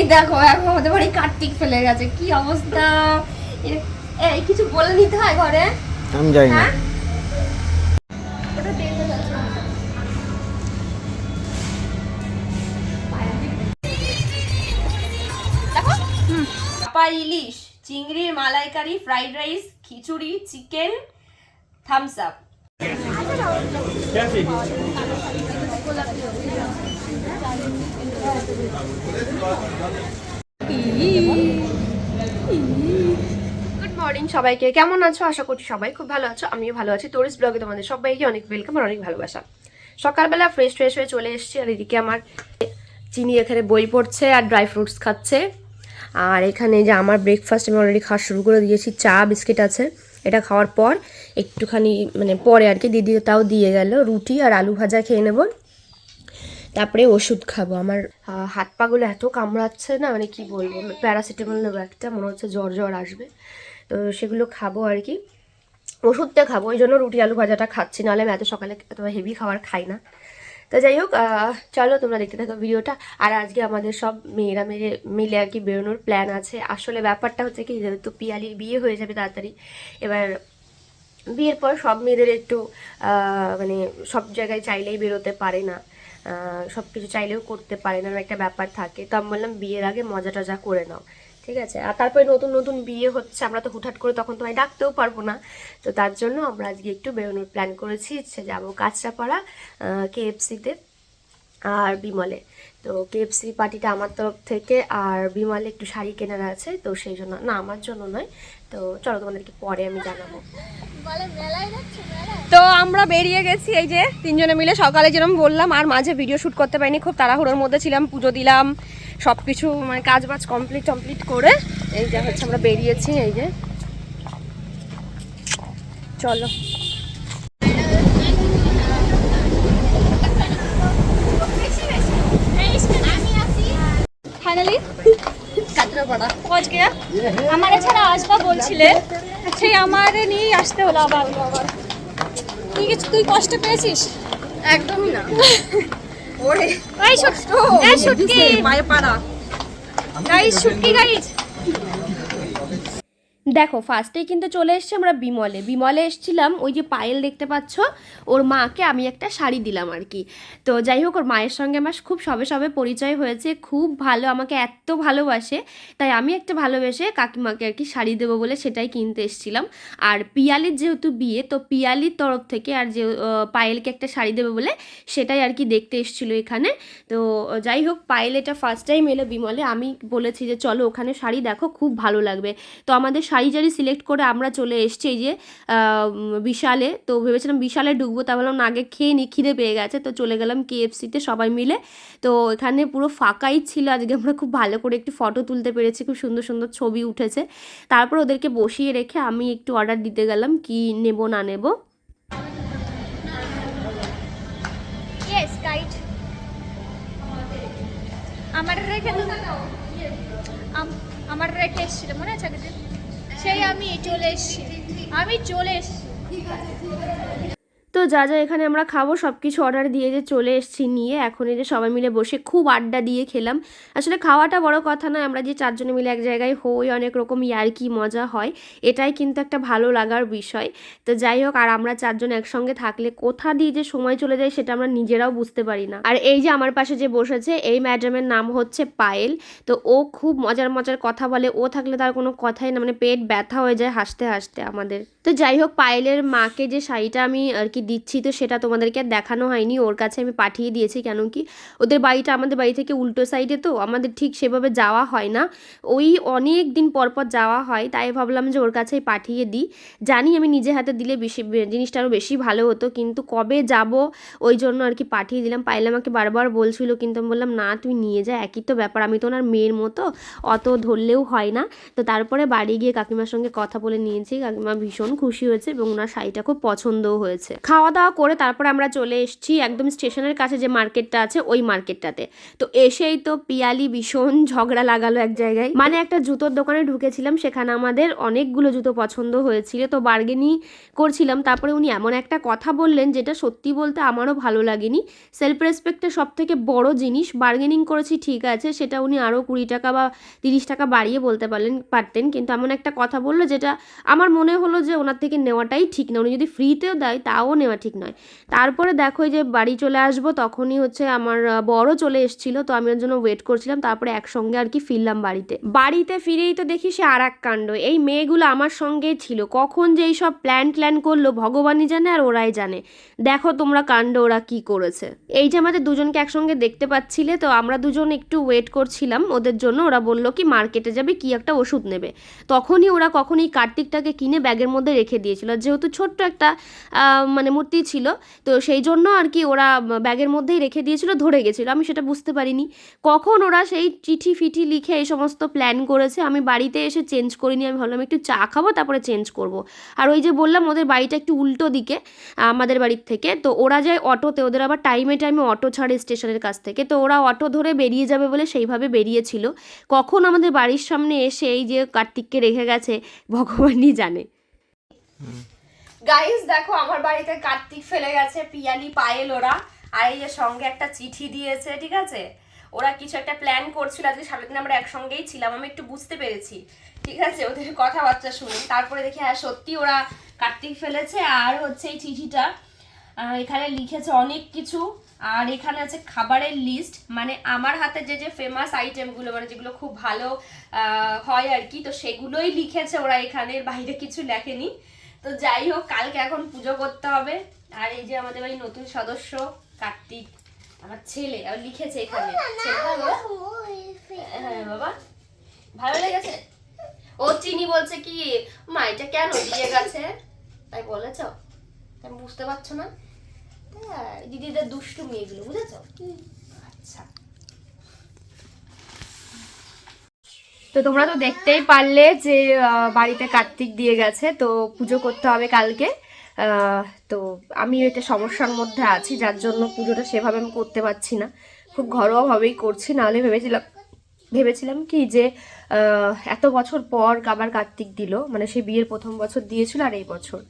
এই দেখো এখন আমাদের বাড়ি কার্তিক ফেলে গেছে। কি অবস্থা? এই কিছু বলে নিতে হয় ঘরে? আমি যাই না। হ্যাঁ? ইলিশ চিংড়ির malaikari fried rice khichuri chicken Thums Up good morning সবাইকে। কেমন আছো? আশা করছি সবাই খুব ভালো আছো। আমিও ভালো আছি। টুরিস্ট ব্লগে তোমাদের সবাইকে অনেক ওয়েলকাম আর অনেক ভালোবাসা। সকালবেলা ফ্রেশ ফ্রেশ হয়ে চলে এসেছি আর এদিকে আমার চিনি এখানে বই পড়ছে আর ড্রাই ফ্রুটস খাচ্ছে। আর এখানে যে আমার ব্রেকফাস্ট আমি অলরেডি খাওয়া শুরু করে দিয়েছি। চা, বিস্কিট আছে। এটা খাওয়ার পর একটুখানি মানে পরে আর কি, দিদি তাও দিয়ে গেল রুটি আর আলু ভাজা খেয়ে নেব। তারপরে ওষুধ খাব। আমার হাত পাগুলো এত কামড়াচ্ছে না মানে কি বলব? প্যারাসিটামল নেব একটা, মনে হচ্ছে জ্বর জ্বর আসবে। তো সেগুলো খাব আর কি। ওষুধটা খাব, ওই জন্য রুটি, আলু ভাজাটা খাচ্ছি। নাহলে আমি এত সকালে এত হেভি খাবার খাই না। তো যাই হোক চলো তোমরা দেখতে থাকো ভিডিওটা। আর আজকে আমাদের সব মেয়েরা মেয়ে মিলে আর কি বেরোনোর প্ল্যান আছে। আসলে ব্যাপারটা হচ্ছে কি, যেহেতু পিয়ালির বিয়ে হয়ে যাবে তাড়াতাড়ি, এবার বিয়ের পর সব মেয়েদের একটু মানে সব জায়গায় চাইলেই বেরোতে পারে না। সব কিছু চাইলেও করতে পারে না একটা ব্যাপার থাকে। তো আমি বললাম, বিয়ের আগে মজা টজা করে নাও, ঠিক আছে? আর তারপরে নতুন নতুন বিয়ে হচ্ছে, আমরা তো হুটহাট করে তখন তোমায় ডাকতেও পারব না। তো তার জন্য আমরা আজকে একটু বেরোনোর প্ল্যান করেছি ইচ্ছে যাব কাঁচরাপাড়া কেএফসিতে আর বিমলে। তো কেএফসি পার্টিটা আমার তরফ থেকে, আর বিমলে একটু শাড়ি কেনার আছে, তো সেই জন্য, না, আমার জন্য নয় তো চলো তোমাদেরকে পরে আমি জানাব। তো আমরা বেরিয়ে গেছি এই যে তিনজনে মিলে সকালে যেরকম বললাম আর মাঝে ভিডিও শ্যুট করতে পারিনি খুব তাড়াহুড়োর মধ্যে ছিলাম পুজো দিলাম সব কিছু মানে কাজ বাজ কমপ্লিট কমপ্লিট করে এই যে হচ্ছে আমরা বেরিয়েছি এই যে। চলো। ফাইনালি পৌঁছ গিয়া আমার এছাড়া আসবা বলছিলে সেই আমার নিয়েই আসতে হলো আবার। তুই কিছু তুই কষ্ট পেয়েছিস? একদমই না। ওরে এই ছোট্ট এই শুটকি। পায়ে পাড়া। গাইস শুটকি গাইস দেখো ফার্স্টেই কিন্তু চলে এসছি আমরা বিমলে। বিমলে এসছিলাম, ওই যে পায়েল দেখতে পাচ্ছ, ওর মাকে আমি একটা শাড়ি দিলাম আর কি। তো যাই হোক, ওর মায়ের সঙ্গে আমার খুব সবে সবে পরিচয় হয়েছে, খুব ভালো, আমাকে এত ভালোবাসে, তাই আমি একটা ভালোবেসে কাকিমাকে আর কি শাড়ি দেবো বলে সেটাই কিনতে এসছিলাম। আর পিয়ালির যেহেতু বিয়ে, তো পিয়ালির তরফ থেকে আর যে পায়েলকে একটা শাড়ি দেবে বলে সেটাই আর কি দেখতে এসেছিল এখানে। তো যাই হোক, পায়েল এটা ফার্স্ট টাইম এলো বিমলে। আমি বলেছি যে, চলো ওখানে শাড়ি দেখো, খুব ভালো লাগবে। তো আমাদের শাড়ি জারি সিলেক্ট করে আমরা চলে এসেছি এই যে বিশালে। তো ভেবেছিলাম বিশালে ঢুকবো তা বললাম না আগে খেয়ে নি খিদে পেয়ে গেছে। তো চলে গেলাম কেএফসিতে সবাই মিলে। তো এখানে পুরো ফাঁকাই ছিল আজকে আমরা খুব ভালো করে একটু ফটো তুলতে পেরেছি খুব সুন্দর সুন্দর ছবি উঠেছে। তারপর ওদেরকে বসিয়ে রেখে আমি একটু অর্ডার দিতে গেলাম কি নেব না নেব। আমার রেখে আমার রেখে এসেছিল মনে আছে আগের? সেই আমি চলে এসছি। আমি চলে এসেছি। তো যা যা এখানে আমরা খাব সব কিছু অর্ডার দিয়ে যে চলে এসেছি নিয়ে, এখন এই যে সবাই মিলে বসে খুব আড্ডা দিয়ে খেলাম। আসলে খাওয়াটা বড় কথা নয়, আমরা যে চারজনে মিলে এক জায়গায় হই, অনেক রকম ইয়ার্কি মজা হয়, এটাই কিন্তু একটা ভালো লাগার বিষয়। তো যাই হোক, আর আমরা চারজন একসঙ্গে থাকলে কোথা দিয়ে যে সময় চলে যায় সেটা আমরা নিজেরাও বুঝতে পারি না। আর এই যে আমার পাশে যে বসেছে, এই ম্যাডামের নাম হচ্ছে পায়েল। তো ও খুব মজার মজার কথা বলে, ও থাকলে তার কোনো কথাই না মানে পেট ব্যথা হয়ে যায় হাসতে হাসতে আমাদের। তো যাই হোক, পায়েলের মাকে যে শাড়িটা আমি আর কি দিচ্ছি, তো সেটা তোমাদেরকে আর দেখানো হয়নি। ওর কাছে আমি পাঠিয়ে দিয়েছি কেন কি ওদের বাড়িটা আমাদের বাড়ি থেকে উল্টো সাইডে তো, আমাদের ঠিক সেভাবে যাওয়া হয় না। ওই অনেক দিন পর পর যাওয়া হয়, তাই ভাবলাম যে ওর কাছেই পাঠিয়ে দিই। জানি আমি নিজে হাতে দিলে বেশি জিনিসটা আরও বেশি ভালো হতো, কিন্তু কবে যাব ওই জন্য আর কি পাঠিয়ে দিলাম। পায়েল আমাকে বারবার বলছিল, কিন্তু আমি বললাম, না, তুই নিয়ে যা, একই তো ব্যাপার। আমি তো ওনার মেয়ের মতো, অত ধরলেও হয় না। তো তারপরে বাড়ি গিয়ে কাকিমার সঙ্গে কথা বলে নিয়েছি। কাকিমা ভীষণ ভীষণ খুশি হয়েছে এবং ওনার শাড়িটা খুব পছন্দও হয়েছে। খাওয়া দাওয়া করে তারপরে আমরা চলে এসেছি একদম স্টেশনের কাছে যে মার্কেটটা আছে, ওই মার্কেটটাতে। তো এসেই তো পিয়ালি ভীষণ ঝগড়া লাগালো এক জায়গায়। মানে একটা জুতোর দোকানে ঢুকেছিলাম, সেখানে আমাদের অনেকগুলো জুতো পছন্দ হয়েছিল। তো বার্গেনিং করছিলাম, তারপরে উনি এমন একটা কথা বললেন যেটা সত্যি বলতে আমারও ভালো লাগেনি। সেলফ রেসপেক্টের সব থেকে বড় জিনিস। বার্গেনিং করেছি, ঠিক আছে, সেটা উনি আরও কুড়ি টাকা বা তিরিশ টাকা বাড়িয়ে বলতে পারলেন, পারতেন। কিন্তু এমন একটা কথা বলল যেটা আমার মনে হলো যে ওনার থেকে নেওয়াটাই ঠিক না। উনি যদি ফ্রিতেও দেয়, তাও নেওয়া ঠিক নয়। তারপরে দেখো যে বাড়ি চলে আসব, তখনই হচ্ছে আমার বড় চলে এসেছিল, তো আমি ওর জন্য ওয়েট করছিলাম, তারপরে একসঙ্গে আর কি ফিরলাম বাড়িতে। বাড়িতে ফিরেই তো দেখি সে আর এক কাণ্ড। এই মেয়েগুলো আমার সঙ্গেই ছিল। কখন যে সব প্ল্যান ট্ল্যান করল, ভগবানই জানে আর ওরাই জানে। দেখো তোমরা কাণ্ড, ওরা কি করেছে। এই যে আমাদের দুজনকে একসঙ্গে দেখতে পাচ্ছিলে, তো আমরা দুজন একটু ওয়েট করছিলাম ওদের জন্য। ওরা বলল কি, মার্কেটে যাবে, কি একটা ওষুধ নেবে। তখনই ওরা কখনই কার্তিকটাকে কিনে ব্যাগের মধ্যে রেখে দিয়েছিল। যেহেতু ছোট্ট একটা মানে মূর্তি ছিল, তো সেই জন্য আর কি ওরা ব্যাগের মধ্যেই রেখে দিয়েছিল, ধরে গেছিল। আমি সেটা বুঝতে পারিনি। কখন ওরা সেই চিঠি ফিঠি লিখে এই সমস্ত প্ল্যান করেছে, আমি বাড়িতে এসে চেঞ্জ করিনি। আমি ভাবলাম একটু চা খাব, তারপরে চেঞ্জ করব। আর ওই যে বললাম, ওদের বাড়িটা একটু উল্টো দিকে, আমাদের বাড়ির থেকে। তো ওরা যায় অটোতে, ওদের আবার টাইমে টাইমে অটো ছাড়ে স্টেশনের কাছ থেকে। তো ওরা অটো ধরে বেরিয়ে যাবে বলে সেইভাবে বেরিয়েছিল। কখন আমাদের বাড়ির সামনে এসে এই যে কার্তিককে রেখে গেছে, ভগবানই জানে। গাইস দেখো, আমার বাড়িতে কার্তিক ফেলে গেছে, পিয়ালি পায়েল ওরা। আর এই যে সঙ্গে একটা চিঠি দিয়েছে, ঠিক আছে? ওরা কিছু একটা প্ল্যান করছিল, আজকে সারাদিন আমরা একসঙ্গেই ছিলাম, আমি একটু বুঝতে পেরেছি। ঠিক আছে? ওদের কথাবার্তা শুনে। তারপরে দেখি হ্যাঁ সত্যি ওরা কার্তিক ফেলেছে, আর হচ্ছে এই চিঠিটা এখানে লিখেছে অনেক কিছু। আর এখানে আছে খাবারের লিস্ট মানে আমার হাতে যে যে ফেমাস আইটেমগুলো মানে যেগুলো খুব ভালো হয় আর কি, তো সেগুলোই লিখেছে ওরা এখানে, বাইরে কিছু লেখেনি। তো যাই হোক কালকে এখন পুজো করতে হবে। আর এই যে আমাদের বাড়ি নতুন সদস্য কার্তিক আমার ছেলে আর লিখেছে এখানে। হ্যাঁ বাবা। ভালো লেগেছে? ও চিনি বলছে কি মা এটা কেন দিয়ে গেছে? তাই বলেছ? আমি বুঝতে পারছ না? হ্যাঁ, দিদিদের দুষ্টুমি এগুলো বুঝেছ? আচ্ছা। তো তোমরা তো দেখতেই পারলে যে বাড়িতে কার্তিক দিয়ে গেছে, তো পুজো করতে হবে কালকে। তো আমি এটা সমস্যার মধ্যে আছি, যার জন্য পুজোটা সেভাবে আমি করতে পারছি না। খুব ঘরোয়াভাবেই করছি, নাহলে ভেবেছিলাম ভেবেছিলাম কি যে এত বছর পর আবার কার্তিক দিল মানে সে বিয়ের প্রথম বছর দিয়েছিল আর এই বছর।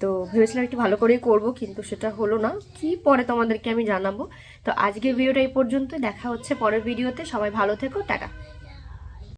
তো ভেবেছিলাম একটু ভালো করেই করব, কিন্তু সেটা হলো না। কি পরে তোমাদেরকে আমি জানাব। তো আজকের ভিডিওটা এই পর্যন্ত দেখা হচ্ছে পরের ভিডিওতে। সবাই ভালো থেকো, টাটা।